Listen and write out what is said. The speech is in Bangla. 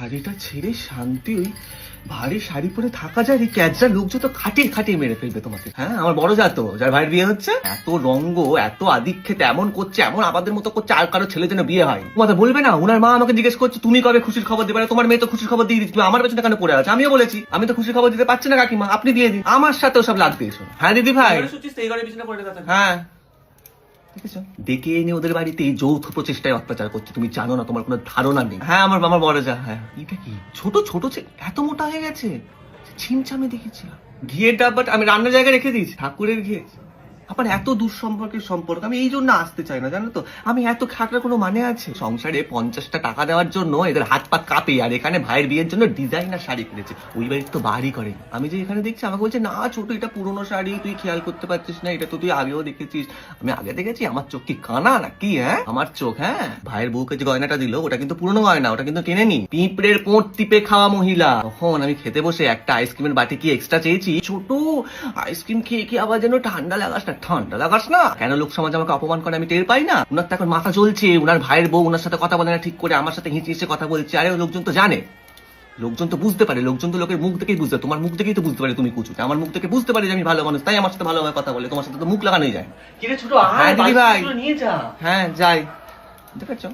শাড়িটা ছেড়ে শান্তি ওই ভারী শাড়ি পরে থাকা যায়? এই ক্যাজরা লোক যত খাটিয়ে খাটিয়ে মেরে ফেলবে তোমাকে। হ্যাঁ আমার বড় যা তো যার ভাইয়ের বিয়ে হচ্ছে? এত রঙ্গ এত আদিক্ষেত এমন করছে এমন আমাদের মতো করছে আর কারও ছেলে যেন বিয়ে হয়? তোমাদের বলবে না? ওনার মা আমাকে জিজ্ঞেস করছে তুমি কবে খুশির খবর দেবে? তোমার মেয়ে তো খুশির খবর দিয়ে দিচ্ছি। আমার পেছনে কেন পড়ে আছে? আমিও বলেছি আমি তো খুশির খবর দিতে পারছি না কাকিমা আপনি দিয়ে দিন। আমার সাথেও সব লাগবে এসো হ্যাঁ দিদি ভাই হ্যাঁ। ডেকে এনে ওদের বাড়িতে এই যৌথ প্রচেষ্টায় অত্যাচার করছে। তুমি জানো না তোমার কোনো ধারণা নেই। হ্যাঁ আমার আমার বড় যা হ্যাঁ। এটা কি? ছোট ছোট এত মোটা হয়ে গেছে? ছিমছামে দেখেছিলাম ঘিয়ের ডাব্বাটা আমি রান্নার জায়গায় রেখে দিয়েছি। ঠাকুরের ঘিয়ে আবার এত দুঃসম্পর্কের সম্পর্ক, আমি এই জন্য আসতে চাই না, জানো তো? আমি এত খাটার কোনো মানে আছে? সংসারে পঞ্চাশটা টাকা দেওয়ার জন্য এদের হাত পা কাঁপে, আর এখানে ভাইয়ের বিয়ের জন্য ডিজাইনার শাড়ি কিনেছে। ওই বাড়ির তো বাড়ি করে আমি যে এখানে দেখছি, আমাকে বলছে, না, ছোট, এটা পুরোনো শাড়ি, তুই খেয়াল করতে পারছিস না, এটা তো তুই আগেও দেখেছিস। আমি আগে দেখেছি, আমার চোখ কি কানা না কি হ্যাঁ? আমার চোখ হ্যাঁ। ভাইয়ের বউকে যে গয়নাটা দিল, ওটা কিন্তু পুরোনো গয়না, ওটা কিন্তু কিনেনি। পিঁপড়ের পোঁত টিপে খাওয়া মহিলা। তখন আমি খেতে বসে একটা আইসক্রিমের বাটি কি এক্সট্রা চেয়েছি? ছোট আইসক্রিম খেয়ে কি আবার যেন ঠান্ডা লাগাস না? ঠান্ডা লাগাস না। কেন লোক সমাজ আমাকে অপমান করে আমি টের পাই না? উনার তো এখন মাথা চলছে। উনার ভাইয়ের বউ উনার সাথে কথা বলে না ঠিক করে আমার সাথে হিঁচি হিসে কথা বলছে। আরে লোকজন তো জানে। লোকজন তো বুঝতে পারে। লোকজন তো লোকের মুখ থেকেই বুঝতে তোমার মুখ থেকেই তো বুঝতে পারে তুমি কুচু আমার মুখ থেকে বুঝতে পারে যে আমি ভালো মানুষ। তাই আমার সাথে ভালোভাবে কথা বলে। তোমার সাথে তো মুখ লাগানোই যায়। কিরে ছোট হ্যাঁ, দিদি ভাই। হ্যাঁ যাই। দেখেছ?